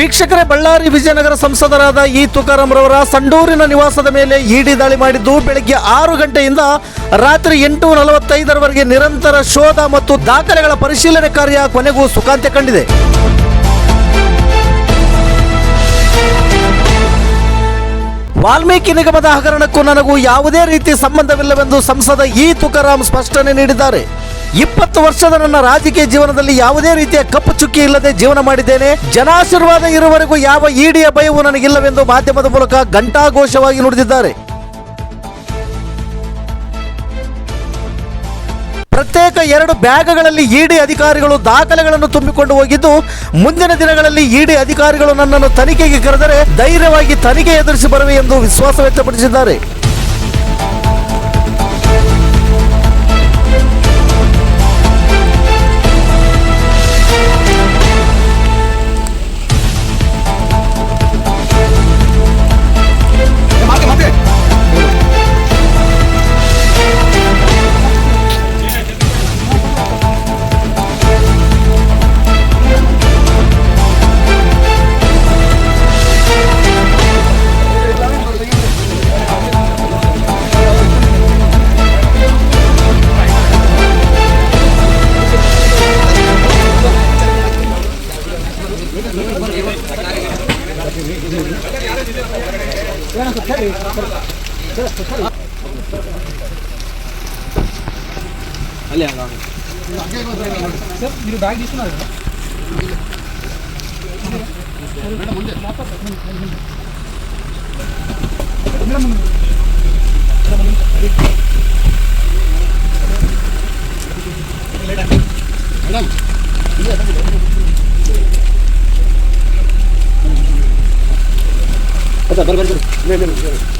ವೀಕ್ಷಕರೇ, ಬಳ್ಳಾರಿ ವಿಜಯನಗರ ಸಂಸದರಾದ ಇ ತುಕಾರಾಂರವರ ಸಂಡೂರಿನ ನಿವಾಸದ ಮೇಲೆ ಇಡಿ ದಾಳಿ ಮಾಡಿದ್ದು, ಬೆಳಗ್ಗೆ ಆರು ಗಂಟೆಯಿಂದ ರಾತ್ರಿ ಎಂಟು ನಲವತ್ತೈದರವರೆಗೆ ನಿರಂತರ ಶೋಧ ಮತ್ತು ದಾಖಲೆಗಳ ಪರಿಶೀಲನೆ ಕಾರ್ಯ ಕೊನೆಗೂ ಸುಖಾಂತ್ಯ ಕಂಡಿದೆ. ವಾಲ್ಮೀಕಿ ನಿಗಮದ ಹಗರಣಕ್ಕೂ ನನಗೂ ಯಾವುದೇ ರೀತಿ ಸಂಬಂಧವಿಲ್ಲವೆಂದು ಸಂಸದ ಇ ತುಕಾರಾಂ ಸ್ಪಷ್ಟನೆ ನೀಡಿದ್ದಾರೆ. ಇಪ್ಪತ್ತು ವರ್ಷದ ನನ್ನ ರಾಜಕೀಯ ಜೀವನದಲ್ಲಿ ಯಾವುದೇ ರೀತಿಯ ಕಪ್ಪು ಚುಕ್ಕಿ ಇಲ್ಲದೆ ಜೀವನ ಮಾಡಿದ್ದೇನೆ. ಜನಾಶೀರ್ವಾದ ಇರುವವರೆಗೂ ಯಾವ ಇಡಿಯ ಭಯವು ನನಗಿಲ್ಲವೆಂದು ಮಾಧ್ಯಮದ ಮೂಲಕ ಘಂಟಾಘೋಷವಾಗಿ ನುಡಿದಿದ್ದಾರೆ. ಪ್ರತ್ಯೇಕ ಎರಡು ಬ್ಯಾಗ್ಗಳಲ್ಲಿ ಇಡಿ ಅಧಿಕಾರಿಗಳು ದಾಖಲೆಗಳನ್ನು ತುಂಬಿಕೊಂಡು ಹೋಗಿದ್ದು, ಮುಂದಿನ ದಿನಗಳಲ್ಲಿ ಇಡಿ ಅಧಿಕಾರಿಗಳು ನನ್ನನ್ನು ತನಿಖೆಗೆ ಕರೆದರೆ ಧೈರ್ಯವಾಗಿ ತನಿಖೆ ಎದುರಿಸಿ ಬರುವೆ ಎಂದು ವಿಶ್ವಾಸ ವ್ಯಕ್ತಪಡಿಸಿದ್ದಾರೆ. सर बैग मैडम बर बर बर मैं मैं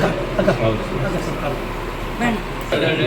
ಪ್ರಕಾಶ್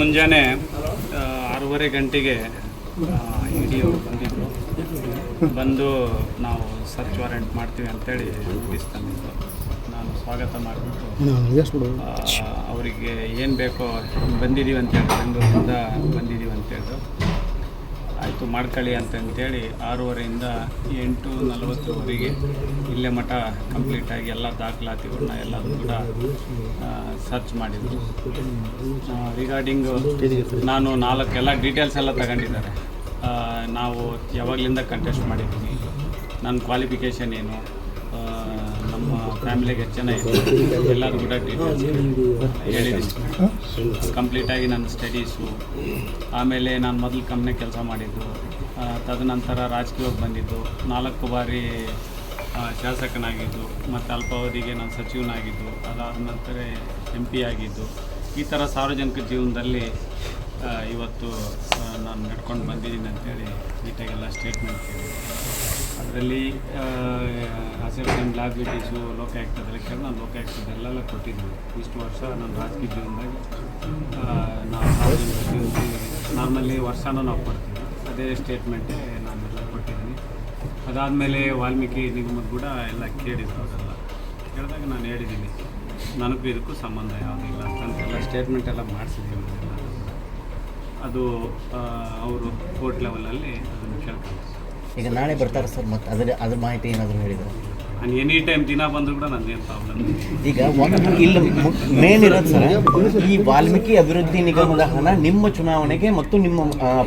ಮುಂಜಾನೆ ಆರೂವರೆ ಗಂಟೆಗೆ ಇಡಿ ಅವರು ಬಂದಿದ್ದರು ಬಂದು ನಾವು ಸರ್ಚ್ ವಾರೆಂಟ್ ಮಾಡ್ತೀವಿ ಅಂತೇಳಿ ನೋಟಿಸ್ ತಂದಿದ್ದು ನಾನು ಸ್ವಾಗತ ಮಾಡಿಬಿಟ್ಟು ಅವರಿಗೆ ಏನು ಬೇಕೋ ಬಂದಿದ್ದೀವಿ ಅಂತೇಳಿ ಬೆಂಗಳೂರಿಂದ ಬಂದಿದ್ದೀವಿ ಅಂತೇಳಿ ಆಯಿತು ಮಾಡ್ಕೊಳ್ಳಿ ಅಂತಂತೇಳಿ ಆರೂವರೆಯಿಂದ ಎಂಟು ನಲವತ್ತರವರೆಗೆ ಇಲ್ಲೇ ಮಠ ಕಂಪ್ಲೀಟಾಗಿ ಎಲ್ಲ ದಾಖಲಾತಿಗಳನ್ನ ಎಲ್ಲ ಕೂಡ ಸರ್ಚ್ ಮಾಡಿದ್ರು. ರಿಗಾರ್ಡಿಂಗ್ ನಾನು ನಾಲ್ಕು ಎಲ್ಲ ಡೀಟೇಲ್ಸ್ ಎಲ್ಲ ತಗೊಂಡಿದ್ದಾರೆ. ನಾವು ಯಾವಾಗಲಿಂದ ಕಂಟೆಸ್ಟ್ ಮಾಡಿದ್ದೀನಿ ನನ್ನ ಕ್ವಾಲಿಫಿಕೇಷನ್ ಏನು? ನಮ್ಮ ಫ್ಯಾಮಿಲಿಗೆ ಎಷ್ಟು ಜನ ಎಲ್ಲರೂ ಕೂಡ ಡೀಟೇಲ್ಸ್ ಹೇಳಿದ್ದೀನಿ ಕಂಪ್ಲೀಟಾಗಿ ನನ್ನ ಸ್ಟಡೀಸು ಆಮೇಲೆ ನಾನು ಮೊದಲು ಕಂಪ್ನಿ ಕೆಲಸ ಮಾಡಿದ್ದು. ತದನಂತರ ರಾಜಕೀಯಕ್ಕೆ ಬಂದಿದ್ದು. ನಾಲ್ಕು ಬಾರಿ ಶಾಸಕನಾಗಿದ್ದು. ಮತ್ತು ಅಲ್ಪಾವಧಿಗೆ ನಾನು ಸಚಿವನಾಗಿದ್ದು. ಅದಾದ ನಂತರ ಎಂ ಪಿ ಆಗಿದ್ದು. ಈ ಥರ ಸಾರ್ವಜನಿಕ ಜೀವನದಲ್ಲಿ ಇವತ್ತು ನಾನು ನಡ್ಕೊಂಡು ಬಂದಿದ್ದೀನಿ ಅಂತೇಳಿ ನೀಟಾಗೆಲ್ಲ ಸ್ಟೇಟ್ಮೆಂಟ್ ಕೇಳಿದೆ ಅದರಲ್ಲಿ ಅಸೆಪ್ಷನ್ ಲೋಕ ಆ್ಯಕ್ಟ್ ಕೇಳಿ, ನಾನು ಲೋಕಾಯುಕ್ತದಲ್ಲೆಲ್ಲ ಕೊಟ್ಟಿದ್ದೀನಿ. ಇಷ್ಟು ವರ್ಷ ನನ್ನ ರಾಜಕೀಯ ಜೀವನದಾಗ ನಾವು ನಾರ್ಮಲಿ ವರ್ಷನೂ ನಾವು ಕೊಡ್ತೀವಿ. ಅದೇ ಸ್ಟೇಟ್ಮೆಂಟೇ ನಾನೆಲ್ಲ ಕೊಟ್ಟಿದ್ದೀನಿ. ಅದಾದಮೇಲೆ ವಾಲ್ಮೀಕಿ ನಿಗಮದ ಕೂಡ ಎಲ್ಲ ಕೇಳಿದ್ರು ಅದೆಲ್ಲ. ಕೇಳಿದಾಗ ನಾನು ಹೇಳಿದ್ದೀನಿ, ನನಗೂ ಇದಕ್ಕೂ ಸಂಬಂಧ ಯಾವುದಿಲ್ಲ ಅಂತಂತೆಲ್ಲ ಸ್ಟೇಟ್ಮೆಂಟ್ ಎಲ್ಲ ಮಾಡಿಸಿದ್ದೀನಿ. ಅದು ಅವರು ಕೋರ್ಟ್ ಲೆವೆಲಲ್ಲಿ ಅದನ್ನು ಕೇಳ್ಕೊಂಡು ಈಗ ನಾಳೆ ಬರ್ತಾರೆ ಸರ್ ಮತ್ತೆ ಅದರ ಅದ್ರ ಮಾಹಿತಿ ಏನಾದರೂ ಹೇಳಿದ್ರು? ನಾನು ಎನಿ ಟೈಮ್ ದಿನ ಬಂದರೂ ಕೂಡ ನಂದೇನು ಪ್ರಾಬ್ಲಮ್ ಈಗ ಒಂದು ಇಲ್ಲಿ ಮೇನ್ ಇರೋದು ಸರ್ ಈ ವಾಲ್ಮೀಕಿ ಅಭಿವೃದ್ಧಿ ನಿಗಮದ ಹಣ ನಿಮ್ಮ ಚುನಾವಣೆಗೆ ಮತ್ತು ನಿಮ್ಮ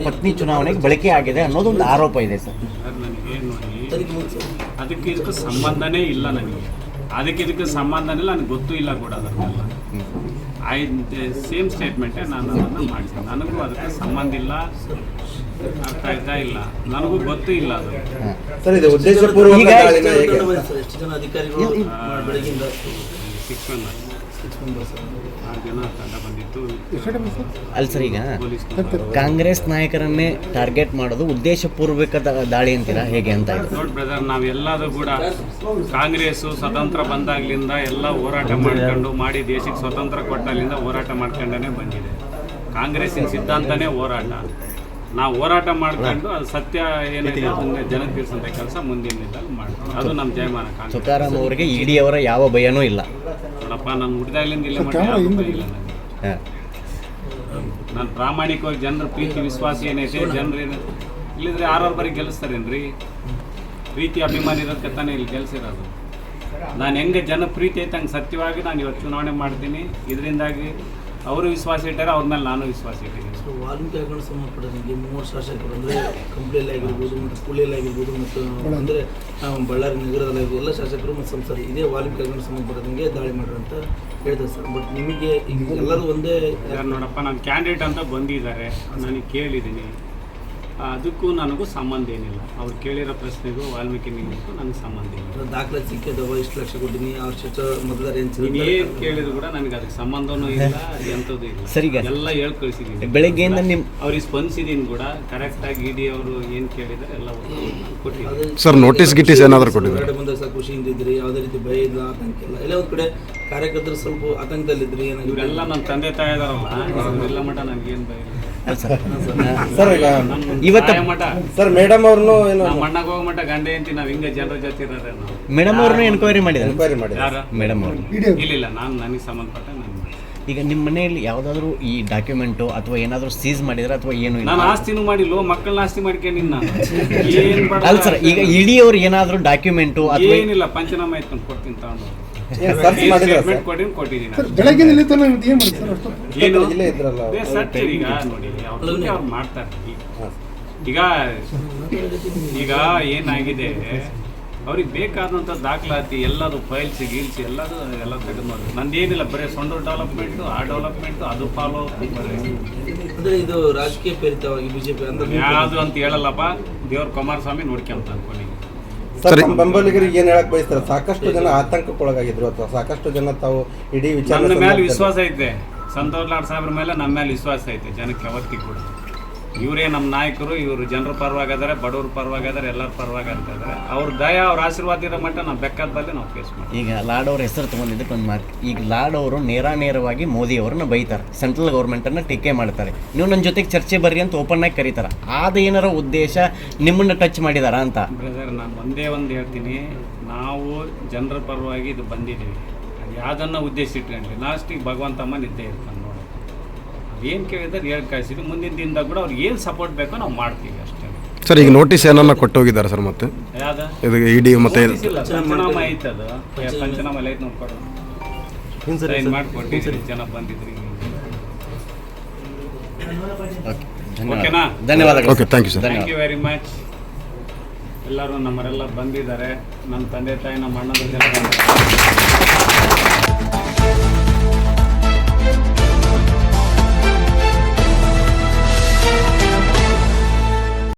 ಪತ್ನಿ ಚುನಾವಣೆಗೆ ಬಳಕೆ ಆಗಿದೆ ಅನ್ನೋದೊಂದು ಆರೋಪ ಇದೆ ಸರ್. ಅದಕ್ಕೆ ಇದಕ್ಕೆ ಸಂಬಂಧನೇ ಇಲ್ಲ ನನಗೆ. ಅದಕ್ಕೆ ಇದಕ್ಕೆ ಸಂಬಂಧನೇ ನನಗೆ ಗೊತ್ತೂ ಇಲ್ಲ ಕೂಡ ಅದನ್ನೆಲ್ಲ ಐ ಸೇಮ್ ಸ್ಟೇಟ್ಮೆಂಟೇ ನಾನು ಅದನ್ನು ಮಾಡ್ತೀನಿ. ನನಗೂ ಅದಕ್ಕೆ ಸಂಬಂಧ ಇಲ್ಲ ಅರ್ಥ ಆಯ್ತಾ ಇಲ್ಲ. ನನಗೂ ಗೊತ್ತು ಇಲ್ಲ ಅದು. ಎಷ್ಟು ಜನ ಅಧಿಕಾರಿಗಳು ಬೆಳಗಿಂದ ಸಿಕ್ಸ್ ಮೆಂಬರ್ಸ್ ಜನ ತಂಡ ಬಂದಿತ್ತು. ಅಲ್ಲಿ ಸರ್ ಈಗ ಕಾಂಗ್ರೆಸ್ ನಾಯಕರನ್ನೇ ಟಾರ್ಗೆಟ್ ಮಾಡೋದು ಉದ್ದೇಶಪೂರ್ವಕ ದಾಳಿ ಅಂತೀರಾ? ಹೇಗೆ ಅಂತ ಇದೆ? ನೋಡಿ ಬ್ರದರ್ ನಾವೆಲ್ಲರೂ ಕೂಡ ಕಾಂಗ್ರೆಸ್ ಸ್ವತಂತ್ರ ಬಂದಾಗ್ಲಿಂದ ಎಲ್ಲ ಹೋರಾಟ ಮಾಡ್ಕೊಂಡು ಮಾಡಿ ದೇಶಕ್ಕೆ ಸ್ವತಂತ್ರ ಕೊಟ್ಟಾಗ್ಲಿಂದ ಹೋರಾಟ ಮಾಡ್ಕೊಂಡೇ ಬಂದಿದೆ. ಕಾಂಗ್ರೆಸ್ಸಿನ ಸಿದ್ಧಾಂತನೇ ಹೋರಾಟ. ನಾವು ಹೋರಾಟ ಮಾಡ್ಕೊಂಡು ಅದು ಸತ್ಯ ಏನಿದೆ ಅದನ್ನ ಜನಕ್ಕೆ ತಿಳಿಸಂತ ಕೆಲಸ ಮುಂದಿನ ದಿನದಲ್ಲಿ ಮಾಡ್ತೀವಿ. ಅದು ನಮ್ಮ ಜಯಮಾನ ಕಾಂಗ್ರೆಸ್ ತುಕಾರಾಮ್ ಅವರಿಗೆ ಇಡಿ ಅವರ ಯಾವ ಭಯನೂ ಇಲ್ಲ. ನೋಡಪ್ಪ ನಾನು ಹುಟ್ಟಿದಾಗ್ಲಿಂದ ಇಲ್ಲ ಮಟ್ಟ ಯಾವ್ದೂ ಭಯ ಇಲ್ಲ. ನನಗೆ ಹಾ. ನಾನು ಪ್ರಾಮಾಣಿಕವಾಗಿ ಜನರ ಪ್ರೀತಿ ವಿಶ್ವಾಸ ಏನೈತೆ ಜನರು ಏನು ಇಲ್ಲಿದ್ರೆ ಆರಾರು ಬರೀ ಗೆಲ್ಲಿಸ್ತಾರೇನ್ರಿ? ಪ್ರೀತಿ ಅಭಿಮಾನ ಇರೋದಕ್ಕೆ ತಾನೇ ಇಲ್ಲಿ ಗೆಲ್ಸಿರೋದು ನಾನು ಹೆಂಗೆ ಜನ ಪ್ರೀತಿ ಐತೆ ಹಂಗೆ ಸತ್ಯವಾಗಿ ನಾನು ಇವತ್ತು ಚುನಾವಣೆ ಮಾಡ್ತೀನಿ. ಇದರಿಂದಾಗಿ ಅವರು ವಿಶ್ವಾಸ ಇಟ್ಟಾರೆ ಅವ್ರ ಮೇಲೆ ನಾನು ವಿಶ್ವಾಸ ಇಟ್ಟಿದ್ದೀನಿ. ವಾಲ್ಮೀಕಿ ನಿಮಗೆ ಸಂಬಂಧಪಟ್ಟಂಗೆ ಮೂವರು ಶಾಸಕರು ಅಂದರೆ ಕಂಪ್ಲಿಯಲ್ಲಿ ಆಗಿರ್ಬೋದು ಮತ್ತು ಸ್ಕೂಲಲ್ಲಿ ಆಗಿರ್ಬೋದು ಮತ್ತು ಅಂದರೆ ಬಳ್ಳಾರಿ ನಗರದಲ್ಲಿ ಎಲ್ಲ ಶಾಸಕರು ಮತ್ತು ಸಂಸದ ಇದೇ ವಾಲ್ಮೀಕಿ ಹಾಕೊಂಡು ಸಂಬಂಧಪಟ್ಟಂಗೆ ದಾಳಿ ಮಾಡ್ರಿ ಅಂತ ಹೇಳ್ತಾರೆ ಸರ್. ಬಟ್ ನಿಮಗೆ ಎಲ್ಲರೂ ಒಂದೇ ಯಾರು ನೋಡಪ್ಪ ನಾನು ಕ್ಯಾಂಡಿಡೇಟ್ ಅಂತ ಬಂದಿದ್ದಾರೆ. ನನಗೆ ಕೇಳಿದ್ದೀನಿ. ಅದಕ್ಕೂ ನನಗೂ ಸಂಬಂಧ ಏನಿಲ್ಲ. ಅವ್ರು ಕೇಳಿರೋ ಪ್ರಶ್ನೆಗೂ ವಾಲ್ಮೀಕಿ ನಿಮಗೂ ನನಗೆ ಸಂಬಂಧ ಇಲ್ಲ ದಾಖಲೆ ಸಿಕ್ಕಿದವ ಇಷ್ಟು ಲಕ್ಷ ಕೊಟ್ಟಿನಿ ಅವ್ರ ಶಿಕ್ಷ ಮತದಾರ ಏನು ಕೇಳಿದ್ರು ಕೂಡ ನನಗೆ ಅದಕ್ಕೆ ಸಂಬಂಧನೂ ಇಲ್ಲ ಎಂಥದ್ದು ಇಲ್ಲ. ಸರಿ ಎಲ್ಲ ಹೇಳಿ ಕಳಿಸಿದ್ದೀನಿ ಬೆಳಗ್ಗೆಯಿಂದ ನಿಮ್ಮ ಅವ್ರಿಗೆ ಸ್ಪಂದಿಸಿದ್ದೀನಿ ಕೂಡ ಕರೆಕ್ಟಾಗಿ ಇಡಿ ಅವರು ಏನು ಕೇಳಿದ್ದಾರೆ ಎಲ್ಲ ಕೊಟ್ಟಿದ್ದಾರೆ. ಸರ್ ನೋಟಿಸ್ ಗಿಟ್ಟಿಸ್ ಏನಾದರೂ ಕೊಟ್ಟಿದ್ದಾರೆ? ಬಂದಾಗ ಸಹ ಖುಷಿಯಿಂದ ಇದ್ರಿ ಯಾವುದೇ ರೀತಿ ಭಯ ಇಲ್ಲ ಆತಂಕ ಇಲ್ಲ. ಎಲ್ಲ ಒಂದು ಕಡೆ ಕಾರ್ಯಕರ್ತರು ಸ್ವಲ್ಪ ಆತಂಕದಲ್ಲಿದ್ರಿ ಏನಾಗಿದೆ ಇವರೆಲ್ಲ ನನ್ನ ತಂದೆ ತಾಯಿ ಇದಾರಲ್ಲ ಇವರೆಲ್ಲ ಮಟ್ಟ ನನಗೇನು ಭಯ ಇಲ್ಲ. ಸರ್ ಸರ್ ಈಗ ಇವತ್ತು- ಮಠ. ಸರ್ ಮೇಡಮ್ ಅವ್ರನ್ನು ಏನು ನಮ್ಮ ಅಣ್ಣಗೆ ಹೋಗೋ ಮಠ ಗಂಡ ಅಂತ ನಾವು ಹಿಂಗ ಜನರ ಜೊತೆ ಇರೋದೇ ನಾವು. ಮೇಡಮ್ ಅವ್ರನ್ನೂ ಎನ್ಕ್ವೈರಿ ಮಾಡಿದ್ದಾರೆ? ಎನ್ಕ್ವೈರಿ ಮಾಡಿದ್ದಾರೆ. ಯಾರು? ಮೇಡಮ್ ಅವರು. ಇಲ್ಲ ನಾನು ನನಗೆ ಸಂಬಂಧಪಟ್ಟ ನಾನು ಈಗ ನಿಮ್ಮ ಮನೆಯಲ್ಲಿ ಯಾವುದಾದ್ರೂ ಈ ಡಾಕ್ಯುಮೆಂಟು ಅಥವಾ ಏನಾದರೂ ಸೀಸ್ ಮಾಡಿದ್ರೆ ಅಥವಾ ಏನು ಇಲ್ಲ? ನಾನು ಆಸ್ತಿನೂ ಮಾಡಿಲ್ಲ ಮಕ್ಕಳನ್ನ ಆಸ್ತಿ ಮಾಡ್ಕೊಂಡಿನಿ ನಾನು ಏನು ಅಲ್ಲ ಸರ್ ಈಗ ಇಡೀ ಅವ್ರು ಏನಾದರೂ ಡಾಕ್ಯುಮೆಂಟು ಅಥವಾ ಏನಿಲ್ಲ ಪಂಚನಾಮ ಎತ್ಕೊಂಡು ಕೊಡ್ತೀನಿ ತಗೊಂಡು ಏನು. ಬೆಳಗ್ಗೆ ಇಲ್ಲಿ ತನಕ ಸರ್ ಇಲ್ಲೇ ಇದ್ರಲ್ಲ ಈಗ ನೋಡಿ ಅವ್ರು ಮಾಡ್ತಾರೆ ಈಗ ಈಗ ಏನಾಗಿದೆ? ಅವ್ರಿಗೆ ಬೇಕಾದಂಥ ದಾಖಲಾತಿ ಎಲ್ಲದು ಫೈಲ್ಸ್ ಗೀಲ್ಸ್ ಎಲ್ಲದು ಎಲ್ಲ ತೆಗೆದು ನೋಡಿ ನಂದೇನಿಲ್ಲ ಬರೀ ಸೊಂಡು ಡೆವಲಪ್ಮೆಂಟು ಆ ಡೆವಲಪ್ಮೆಂಟು ಅದು ಫಾಲೋ ಅಂದರೆ ಇದು ರಾಜಕೀಯ ಪ್ರೇರಿತವಾಗಿ ಬಿಜೆಪಿ ಅಂದ್ರೆ ಯಾವುದು ಅಂತ ಹೇಳಲ್ಲಪ್ಪ ದೇವ್ರ ಕುಮಾರಸ್ವಾಮಿ ನೋಡ್ಕೊಂತ ಅನ್ಕೊಂಡಿನಿ ಸರ್. ನಮ್ಮ ಬೆಂಬಲಿಗರಿಗೆ ಏನು ಹೇಳಕ್ ಬಯಸ್ತಾರೆ? ಸಾಕಷ್ಟು ಜನ ಆತಂಕಕ್ಕೊಳಗಾಗಿದ್ರು ಅಥವಾ ಸಾಕಷ್ಟು ಜನ ತಾವು ಇಡೀ ವಿಚಾರ ಮೇಲೆ ವಿಶ್ವಾಸ ಐತೆ ಸಂತೋಷ್ ಲಾಡ್ ಸಾಹೇಬ್ರ ಮೇಲೆ ನಮ್ಮ ಮೇಲೆ ವಿಶ್ವಾಸ ಐತೆ ಜನಕ್ಕೆ ಯಾವತ್ತಿಗೂ ಕೂಡ. ಇವರೇ ನಮ್ಮ ನಾಯಕರು ಇವರು ಜನರ ಪರವಾಗಿದ್ದಾರೆ ಬಡವ್ರ ಪರವಾಗಿದ್ದಾರೆ ಎಲ್ಲರ ಪರವಾಗಿ ಅಂತ ಇದ್ದಾರೆ ಅವ್ರ ದಯ ಅವ್ರ ಆಶೀರ್ವಾದ ಇರೋ ಮಟ್ಟ ನಾವು ಬೆಕ್ಕದ ಬಲ್ಲಿ ನಾವು ಫೇಸ್ ಮಾಡ್ತೀವಿ. ಈಗ ಲಾಡ್ ಅವ್ರ ಹೆಸರು ತಗೊಂಡಿದ್ದಕ್ಕೆ ಒಂದು ಮಾರ್ಕ್. ಈಗ ಲಾಡ್ ಅವರು ನೇರ ನೇರವಾಗಿ ಮೋದಿ ಅವ್ರನ್ನ ಬೈತಾರೆ. ಸೆಂಟ್ರಲ್ ಗೌರ್ಮೆಂಟನ್ನು ಟೀಕೆ ಮಾಡ್ತಾರೆ. ನೀವು ನನ್ನ ಜೊತೆಗೆ ಚರ್ಚೆ ಬರ್ರಿ ಅಂತ ಓಪನ್ ಆಗಿ ಕರೀತಾರೆ. ಆದ ಏನಾರ ಉದ್ದೇಶ ನಿಮ್ಮನ್ನ ಟಚ್ ಮಾಡಿದಾರ ಅಂತ? ಬ್ರದರ್ ನಾನು ಒಂದೇ ಒಂದು ಹೇಳ್ತೀನಿ. ನಾವು ಜನರ ಪರವಾಗಿ ಇದು ಬಂದಿದ್ದೀವಿ. ಅದು ಯಾವುದನ್ನು ಉದ್ದೇಶ ಇಟ್ಕೊಂಡ್ರಿ? ಲಾಸ್ಟಿಗೆ ಭಗವಂತಮ್ಮ ನಿದ್ದೆ ಇರ್ತಾನೆ. ಏನು ಕೇಳಿದ್ರೆ ಹೇಳಿ ಕಳಿಸಿದ್ವಿ ಮುಂದಿನ ದಿನದಾಗ ಕೂಡ ಅವ್ರಿಗೆ ಏನು ಸಪೋರ್ಟ್ ಬೇಕೋ ನಾವು ಮಾಡ್ತೀವಿ ಅಷ್ಟೇ. ಸರ್ ಈಗ ನೋಟಿಸ್ ಏನನ್ನ ಕೊಟ್ಟು ಹೋಗಿದ್ದಾರೆ ಸರ್ ಮತ್ತೆ? ಯಾವ್ದು? ಇದು ಇಡಿ ಮತ್ತೆ ನೋಟಿಸ್ ಇಲ್ಲ, ಪಂಚನಾಮ ಐತೆ. ಅದು. ಪಂಚನಾಮ. ಎಲ್ಲ ಐತೆ ನೋಡ್ಕೊಡು ಸೈನ್ ಮಾಡ್ಕೊಟ್ಟಿದ್ರಿ ಜನ ಬಂದಿದ್ರಿ ಓಕೆ ಓಕೆನಾ? ಧನ್ಯವಾದ ಧನ್ಯವಾದಗಳು okay thank you sir thank you very much ಎಲ್ಲರೂ ನಮ್ಮರೆಲ್ಲ ಬಂದಿದ್ದಾರೆ. ನಮ್ಮ ತಂದೆ ತಾಯಿ ನಮ್ಮ ಅಣ್ಣದ ಜನ ಬಂದಿದ್ದಾರೆ.